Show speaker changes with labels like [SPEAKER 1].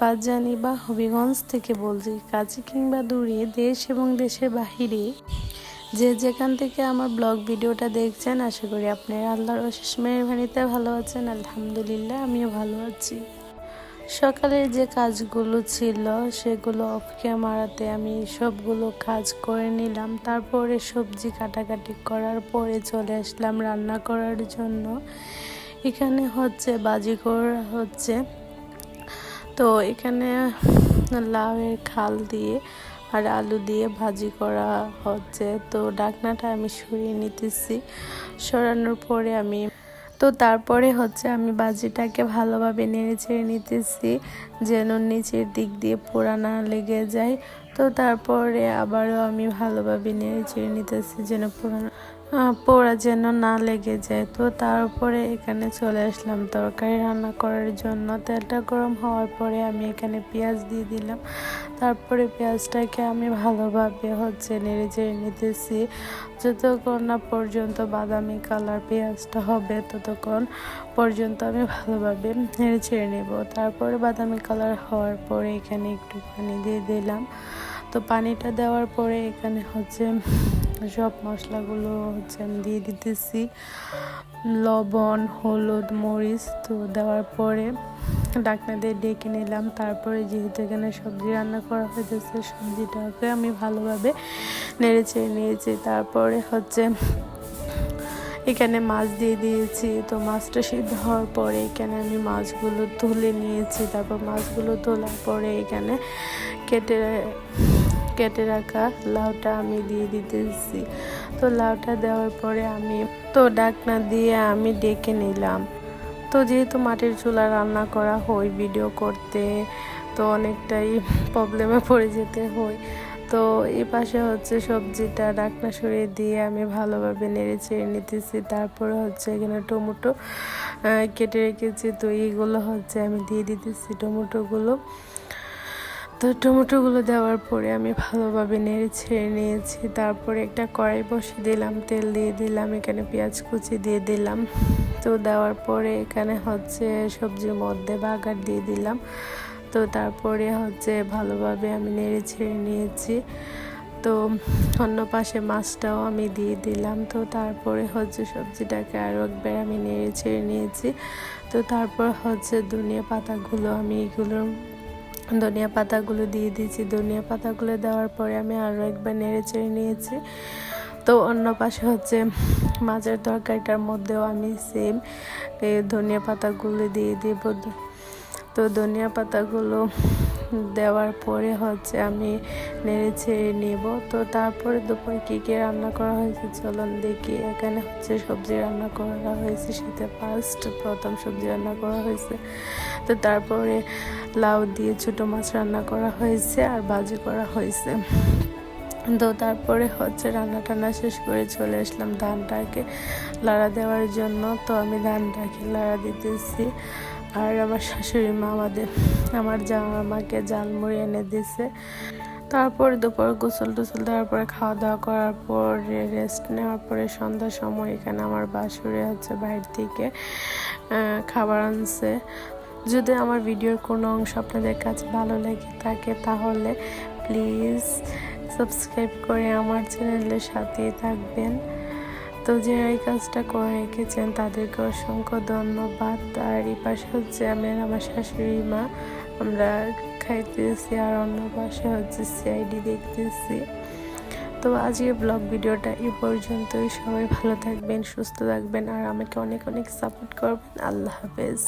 [SPEAKER 1] পাঁচজানি বা হবিগঞ্জ থেকে বলছি কাছে কিংবা দূরে দেশ এবং দেশের বাহিরে, যে যেখান থেকে আমার ব্লগ ভিডিওটা দেখছেন, আশা করি আপনারা আল্লাহর অশেষ মেহরবানিতে ভালো আছেন, আলহামদুলিল্লাহ, আমিও ভালো আছি। সকালের যে কাজগুলো ছিল, সেগুলো অফ ক্যামেরাতে আমি সবগুলো কাজ করে নিলাম। তারপরে সবজি কাটাকাটি করার পরে চলে আসলাম রান্না করার জন্য। এখানে হচ্ছে বাজি করা হচ্ছে। তো এখানে লাউয়ের খাল দিয়ে আর আলু দিয়ে ভাজি করা হচ্ছে। তো ডাকনাটা আমি সরিয়ে নিতেছি। সরানোর পরে আমি তো তারপরে হচ্ছে আমি বাজিটাকে ভালোভাবে নেড়ে চেড়ে নিতেছি, যেন নিচের দিক দিয়ে পোড়া না লেগে যায়। তো তারপরে আবারও আমি ভালোভাবে নেড়ে চেড়ে নিতেছি, যেন পোড়ানো পোড়া যেন না লেগে যায়। তো তারপরে এখানে চলে আসলাম। তরকারি রান্না করার জন্য তেলটা গরম হওয়ার পরে আমি এখানে পেঁয়াজ দিয়ে দিলাম। তারপরে পেঁয়াজটাকে আমি ভালোভাবে হচ্ছে নেড়ে চেড়ে নিতেছি। যতক্ষণ না পর্যন্ত বাদামি কালার পেঁয়াজটা হবে, ততক্ষণ পর্যন্ত আমি ভালোভাবে নেড়ে ছেড়ে নেব। তারপরে বাদামি কালার হওয়ার পরে এখানে একটু পানি দিয়ে দিলাম। তো পানিটা দেওয়ার পরে এখানে হচ্ছে সব মশলাগুলো হচ্ছে আমি দিয়ে দিতেছি। লবণ, হলুদ, মরিচ তো দেওয়ার পরে ডাকনা দিয়ে ডেকে নিলাম। তারপরে যেহেতু এখানে সবজি রান্না করা হয়েছে সবজিটাকে আমি ভালোভাবে নেড়ে চেড়ে নিয়েছি। তারপরে হচ্ছে এখানে মাছ দিয়ে দিয়েছি। তো মাছটা সিদ্ধ হওয়ার পরে এখানে আমি মাছগুলো তুলে নিয়েছি। তারপর মাছগুলো তোলার পরে এখানে কেটে কেটে রাখা লাউটা আমি দিয়ে দিতেছি। তো লাউটা দেওয়ার পরে আমি তো ডাকনা দিয়ে আমি ডেকে নিলাম। তো যেহেতু মাটির চুলা রান্না করা হয় ভিডিও করতে, তো অনেকটাই প্রবলেমে পড়ে যেতে হয়। তো এ পাশে হচ্ছে সবজিটা ডাকনা সরিয়ে দিয়ে আমি ভালোভাবে নেড়ে চেড়ে নিতেছি। তারপরে হচ্ছে এখানে টমেটো কেটে রেখেছি। তো এইগুলো হচ্ছে আমি দিয়ে দিতেছি টমেটোগুলো। তো টমেটোগুলো দেওয়ার পরে আমি ভালোভাবে নেড়ে ছেড়ে নিয়েছি। তারপরে একটা কড়াই বসে দিলাম, তেল দিয়ে দিলাম, এখানে পেঁয়াজ কুচি দিয়ে দিলাম। তো দেওয়ার পরে এখানে হচ্ছে সবজির মধ্যে বাগার দিয়ে দিলাম। তো তারপরে হচ্ছে ভালোভাবে আমি নেড়ে ছেড়ে নিয়েছি। তো অন্য পাশে মাছটাও আমি দিয়ে দিলাম। তো তারপরে হচ্ছে সবজিটাকে আরও একবার আমি নেড়ে ছেড়ে নিয়েছি। তো তারপর হচ্ছে ধনিয়া পাতাগুলো আমি এগুলোর ধনিয়া পাতাগুলো দিয়ে দিয়েছি। ধনিয়া পাতাগুলো দেওয়ার পরে আমি আরও একবার নেড়ে চেড়ে নিয়েছি। তো অন্য পাশে হচ্ছে মাছের তরকারিটার মধ্যেও আমি সেম ধনিয়া পাতাগুলো দিয়ে দিব। তো ধনিয়া পাতাগুলো দেওয়ার পরে হচ্ছে আমি নেড়ে ছেড়ে নেব। তো তারপরে দুপুরে কী কী রান্না করা হয়েছে চলুন দেখি। এখানে হচ্ছে সবজি রান্না করা হয়েছে শীতে ফার্স্ট প্রথম সবজি রান্না করা হয়েছে। তো তারপরে লাউ দিয়ে ছোটো মাছ রান্না করা হয়েছে আর বাজি করা হয়েছে। তো তারপরে হচ্ছে রান্না টান্না শেষ করে চলে আসলাম ধানটাকে লাড়া দেওয়ার জন্য। তো আমি ধানটাকে লাড়া দিতেছি। আর আমার শাশুড়ি মা আমাদের, আমার জামা আমাকে জালমুড়ি এনে দিছে। তারপর দুপুর গোসল টুসল দেওয়ার পরে খাওয়া দাওয়া করার পরে রেস্ট নেওয়ার পরে সন্ধ্যার সময় এখানে আমার বাসুরে হচ্ছে বাইর থেকে খাবার আনছে। যদি আমার ভিডিওর কোনো অংশ আপনাদের কাছে ভালো লেগে থাকে তাহলে প্লিজ সাবস্ক্রাইব করে আমার চ্যানেলের সাথেই থাকবেন। তো যারা এই কাজটা করে রেখেছেন, তাদেরকে অসংখ্য ধন্যবাদ। আর এই পাশে হচ্ছে আমি আমার শাশুড়ি মা, আমরা খাইতেছি আর অন্য পাশে হচ্ছে সিআইডি দেখতেছি। তো আজকের ব্লগ ভিডিওটা এই পর্যন্তই। সবাই ভালো থাকবেন, সুস্থ থাকবেন আর আমাকে অনেক অনেক সাপোর্ট করবেন। আল্লাহ হাফেজ।